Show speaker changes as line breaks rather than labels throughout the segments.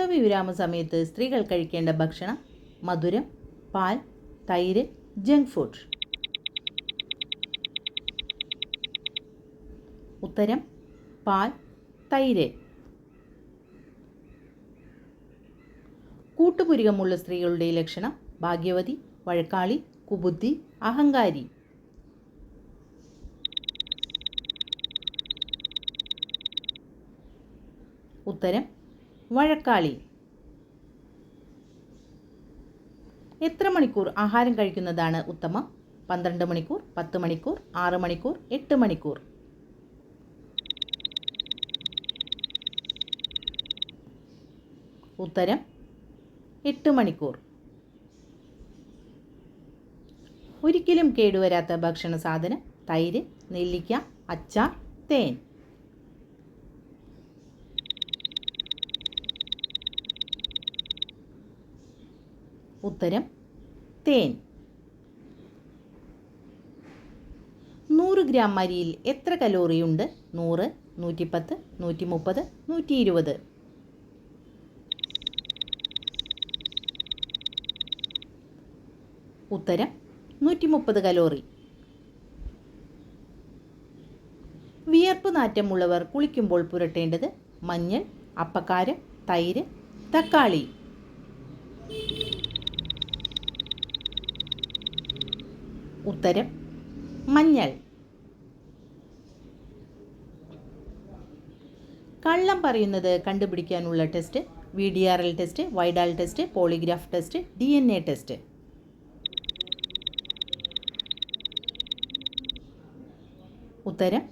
കർത്തവ്യ വിരാമ സമയത്ത് സ്ത്രീകൾ കഴിക്കേണ്ട ഭക്ഷണം മധുരം പാൽ തൈര് ജങ്ക് ഫുഡ്. ഉത്തരം പാൽ തൈര്. കൂട്ടുപുരികമുള്ള സ്ത്രീകളുടെ ലക്ഷണം ഭാഗ്യവതി വഴക്കാളി കുബുദ്ധി അഹങ്കാരി. ഉത്തരം വഴക്കാളി. എത്ര മണിക്കൂർ ആഹാരം കഴിക്കുന്നതാണ് ഉത്തമം? പന്ത്രണ്ട് മണിക്കൂർ പത്ത് മണിക്കൂർ ആറ് മണിക്കൂർ എട്ട് മണിക്കൂർ. ഉത്തരം എട്ട് മണിക്കൂർ. ഒരിക്കലും കേടുവരാത്ത ഭക്ഷണ സാധനം തൈര് നെല്ലിക്ക അച്ചാർ തേൻ. ഉത്തരം തേൻ. നൂറ് ഗ്രാം അരിയിൽ എത്ര കലോറിയുണ്ട് നൂറ് നൂറ്റിപ്പത്ത് നൂറ്റി മുപ്പത് നൂറ്റി ഇരുപത് ഉത്തരം നൂറ്റി മുപ്പത് കലോറി. വിയർപ്പ് നാറ്റമുള്ളവർ കുളിക്കുമ്പോൾ പുരട്ടേണ്ടത് മഞ്ഞൾ അപ്പക്കാരം തൈര് തക്കാളി. ഉത്തരം മഞ്ഞൾ. കള്ളം പറയുന്നത് കണ്ടുപിടിക്കാനുള്ള test V D R L test Widal test polygraph test D N A test ഉത്തരം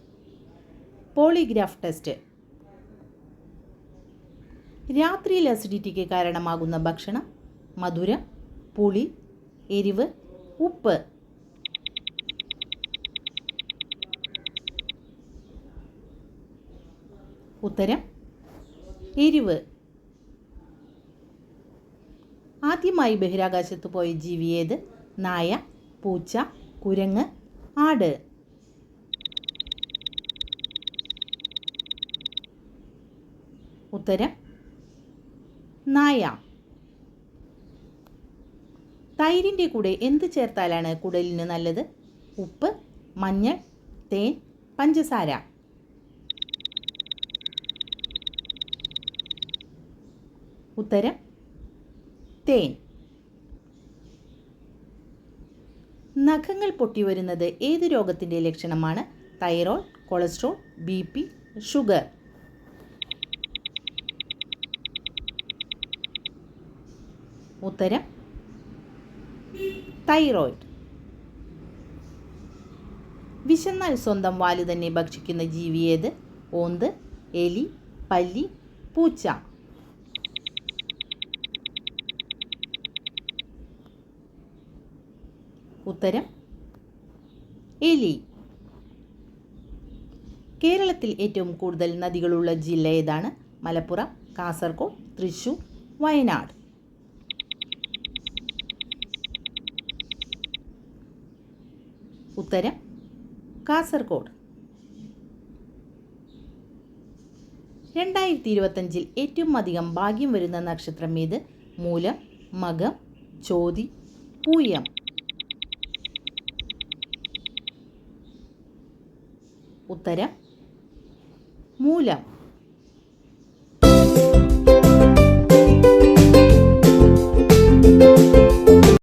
പോളിഗ്രാഫ് ടെസ്റ്റ് രാത്രിയിൽ അസിഡിറ്റിക്ക് കാരണമാകുന്ന ഭക്ഷണം മധുരം പുളി എരിവ് ഉപ്പ്. ഉത്തരം എരിവ്. ആദ്യമായി ബഹിരാകാശത്ത് പോയ ജീവി ഏത്? നായ പൂച്ച കുരങ്ങ് ആട്. ഉത്തരം നായ. തൈരിന്റെ കൂടെ എന്ത് ചേർത്താലാണ് കുടലിന് നല്ലത്? ഉപ്പ് മഞ്ഞൾ തേൻ പഞ്ചസാര. ഉത്തരം തേൻ. നഖങ്ങൾ പൊട്ടി വരുന്നത് ഏത് രോഗത്തിന്റെ ലക്ഷണമാണ്? Thyroid cholesterol B P sugar. ഉത്തരം തൈറോയ്ഡ്. വിശന്നാൽ സ്വന്തം വാൽ തന്നെ ഭക്ഷിക്കുന്ന ജീവി ഏത്? ഓന്ത് എലി പല്ലി പൂച്ച. ഉത്തരം എലി. കേരളത്തിൽ ഏറ്റവും കൂടുതൽ നദികളുള്ള ജില്ല ഏതാണ്? മലപ്പുറം കാസർഗോഡ് തൃശൂർ വയനാട്. ഉത്തരം കാസർഗോഡ് രണ്ടായിരത്തി ഇരുപത്തഞ്ചിൽ ഏറ്റവും അധികം ഭാഗ്യം വരുന്ന നക്ഷത്രം ഏത്? മൂലം മകം ചോതി പൂയം. ഉത്തരം മൂലം.